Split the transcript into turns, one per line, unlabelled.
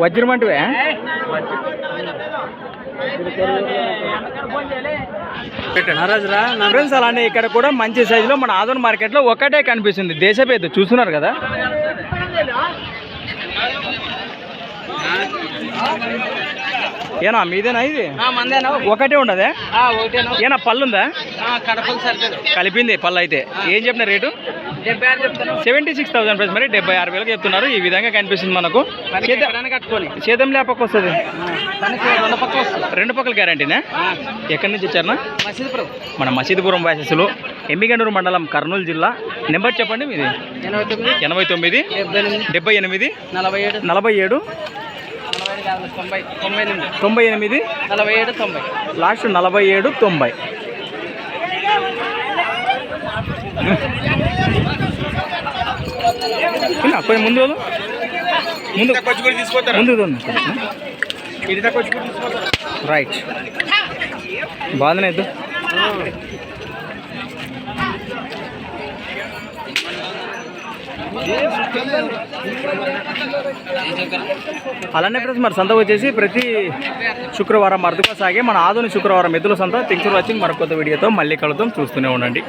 వజ్రం అంటే ఫ్రెండ్స్ అలానే ఇక్కడ కూడా మంచి సైజులో మన ఆదోన్ మార్కెట్లో ఒకటే కనిపిస్తుంది. దేశపేద చూస్తున్నారు కదా? ఏనా మీదేనా ఇది? ఒకటే ఉండదే? ఏనా పళ్ళు ఉందా
కడపలు సరిపోదు.
కలిపింది పళ్ళు అయితే. ఏం చెప్పిన rate? Seventy six thousand price. మరి డెబ్బై ఆరు వేలకు చెప్తున్నారు. ఈ విధంగా కనిపిస్తుంది మనకు. చేద్దాం లేపక్క వస్తుంది.
రెండు
పక్కల గ్యారంటీనా? ఎక్కడి నుంచి
మసీదుపురం.
మన మసీదుపురం వాసస్సులు ఎమ్మిగనూరు మండలం కర్నూలు జిల్లా. నెంబర్ చెప్పండి మీది.
ఎనభై తొమ్మిది. డెబ్బై ఎనిమిది. నలభై ఏడు. తొంభై ఎనిమిది నలభై ఏడు తొంభై.
లాస్ట్ నలభై ఏడు తొంభై. కొంచెం ముందు. ముందు. ముందు. రైట్ బాగానే ఇద్దు. అలానే ఫ్రెండ్స్ మరి సంత వచ్చేసి ప్రతి శుక్రవారం అరుదుగా సాగే మన ఆధునిక శుక్రవారం ఎద్దుల సంత. Thanks for watching. మరొక వీడియోతో మళ్ళీ కలుద్దాం. చూస్తూనే ఉండండి.